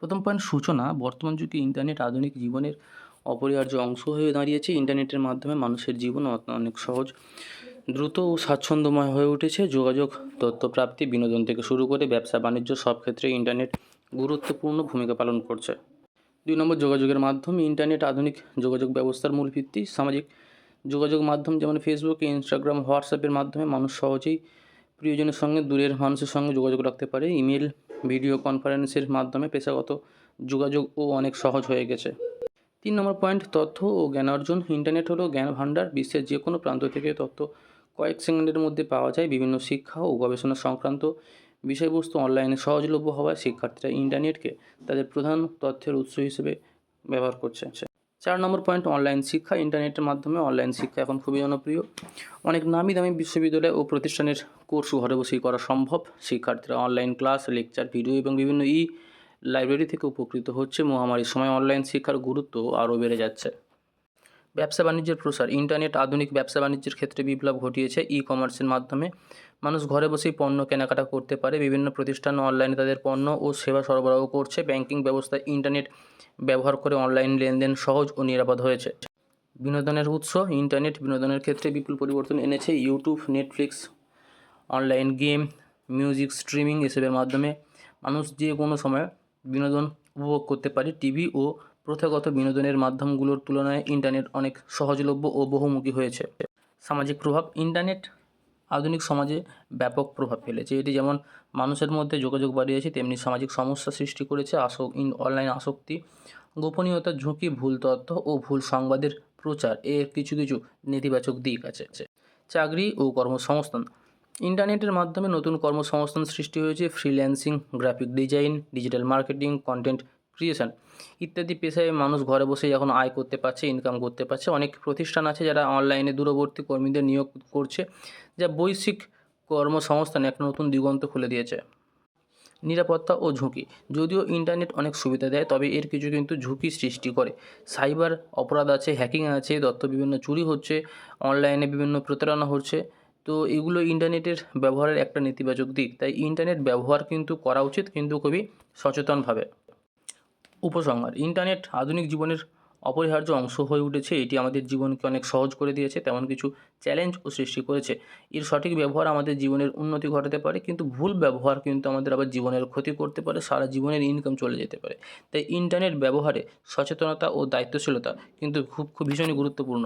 প্রথম পয়েন্ট সূচনা, বর্তমান যুগে ইন্টারনেট আধুনিক জীবনের অপরিহার্য অংশ হয়ে দাঁড়িয়েছে। ইন্টারনেটের মাধ্যমে মানুষের জীবন অনেক সহজ, দ্রুত ও স্বাচ্ছন্দ্যময় হয়ে উঠেছে। যোগাযোগ, তথ্যপ্রাপ্তি, বিনোদন থেকে শুরু করে ব্যবসা, বাণিজ্য সব ক্ষেত্রে ইন্টারনেট গুরুত্বপূর্ণ ভূমিকা পালন করছে। দুই নম্বর, যোগাযোগের মাধ্যমে ইন্টারনেট আধুনিক যোগাযোগ ব্যবস্থার মূল ভিত্তি সামাজিক যোগাযোগ মাধ্যম যেমন ফেসবুক ইনস্টাগ্রাম হোয়াটসঅ্যাপের মাধ্যমে মানুষ সহজেই প্রিয়জনের সঙ্গে, দূরের মানুষের সঙ্গে যোগাযোগ রাখতে পারে। ইমেল ভিডিও কনফারেন্সের মাধ্যমে পেশাগত যোগাযোগ ও অনেক সহজ হয়ে গেছে। তিন নম্বর পয়েন্ট, তথ্য ও জ্ঞান অর্জন। ইন্টারনেট হলো জ্ঞান ভাণ্ডার। বিশ্বের যে কোনো প্রান্ত থেকে তথ্য কয়েক সেকেন্ডের মধ্যে পাওয়া যায়। বিভিন্ন শিক্ষা ও গবেষণা সংক্রান্ত বিষয়বস্তু অনলাইনে সহজলভ্য হওয়ায় শিক্ষার্থীরা ইন্টারনেটকে তাদের প্রধান তথ্যের উৎস হিসেবে ব্যবহার করছে। চার নম্বর পয়েন্ট অনলাইন শিক্ষা ইন্টারনেটের মাধ্যমে অনলাইন শিক্ষা এখন খুবই জনপ্রিয়। অনেক নামি দামি বিশ্ববিদ্যালয় ও প্রতিষ্ঠানের কোর্স ঘরে বসেই করা সম্ভব। শিক্ষার্থীরা অনলাইন ক্লাস লেকচার ভিডিও এবং বিভিন্ন ই লাইব্রেরি থেকে উপকৃত হচ্ছে। মহামারীর সময় অনলাইন শিক্ষার গুরুত্ব আরও বেড়ে যাচ্ছে। ব্যবসা বাণিজ্যের প্রসার ইন্টারনেট আধুনিক ব্যবসা বাণিজ্যের ক্ষেত্রে বিপ্লব ঘটিয়েছে। ই কমার্সের মাধ্যমে মানুষ ঘরে বসেই পণ্য কেনাকাটা করতে পারে। বিভিন্ন প্রতিষ্ঠান অনলাইনে তাদের পণ্য ও সেবা সরবরাহ করছে। ব্যাংকিং ব্যবস্থায় ইন্টারনেট ব্যবহার করে অনলাইন লেনদেন সহজ ও নিরাপদ হয়েছে। বিনোদনের উৎস ইন্টারনেট বিনোদনের ক্ষেত্রে বিপুল পরিবর্তন এনেছে YouTube Netflix online game music streaming এসবের মাধ্যমে। মানুষ যে কোনো সময় বিনোদন উপভোগ করতে পারে। টিভি ও প্রথাগত বিনোদনের মাধ্যমগুলোর তুলনায় ইন্টারনেট অনেক সহজলভ্য ও বহুমুখী হয়েছে। সামাজিক প্রভাব ইন্টারনেট আধুনিক সমাজে ব্যাপক প্রভাব ফেলেছে। এটি যেমন মানুষের মধ্যে যোগাযোগ বাড়িয়েছে, তেমনি সামাজিক সমস্যা সৃষ্টি করেছে, আসক, ইন, অনলাইন আসক্তি, গোপনীয়তার ঝুঁকি, ভুল তথ্য ও ভুল সংবাদের প্রচার, এর কিছু কিছু নেতিবাচক দিক আছে। চাকরি ও কর্মসংস্থান, ইন্টারনেটের মাধ্যমে নতুন কর্মসংস্থান সৃষ্টি হয়েছে, freelancing, graphic design, digital marketing, content creation ইত্যাদি পেশায় মানুষ ঘরে বসেই এখন আয় করতে পারছে ইনকাম করতে পারছে। অনেক প্রতিষ্ঠান আছে যারা অনলাইনে দূরবর্তী কর্মীদের নিয়োগ করছে, যা বৈশ্বিক কর্মসংস্থানে একটা নতুন দিগন্ত খুলে দিয়েছে। নিরাপত্তা ও ঝুঁকি, যদিও ইন্টারনেট অনেক সুবিধা দেয়, তবে এর কিছু কিন্তু ঝুঁকি সৃষ্টি করে। সাইবার অপরাধ আছে হ্যাকিং আছে, তথ্য বিভিন্ন চুরি হচ্ছে অনলাইনে বিভিন্ন প্রতারণা হচ্ছে। তো এগুলো ইন্টারনেটের ব্যবহারের একটা নেতিবাচক দিক। তাই ইন্টারনেট ব্যবহার কিন্তু করা উচিত, কিন্তু খুবই সচেতনভাবে। উপসংহার। ইন্টারনেট আধুনিক জীবনের অপরিহার্য অংশ হয়ে উঠেছে। এটি আমাদের জীবনকে অনেক সহজ করে দিয়েছে, তেমন কিছু চ্যালেঞ্জ ও সৃষ্টি করেছে। এর সঠিক ব্যবহার আমাদের জীবনের উন্নতি ঘটাতে পারে, কিন্তু ভুল ব্যবহার কিন্তু আমাদের আবার জীবনের ক্ষতি করতে পারে, সারা জীবনের ইনকাম চলে যেতে পারে। তাই ইন্টারনেট ব্যবহারে সচেতনতা ও দায়িত্বশীলতা কিন্তু খুব খুব ভীষণই গুরুত্বপূর্ণ।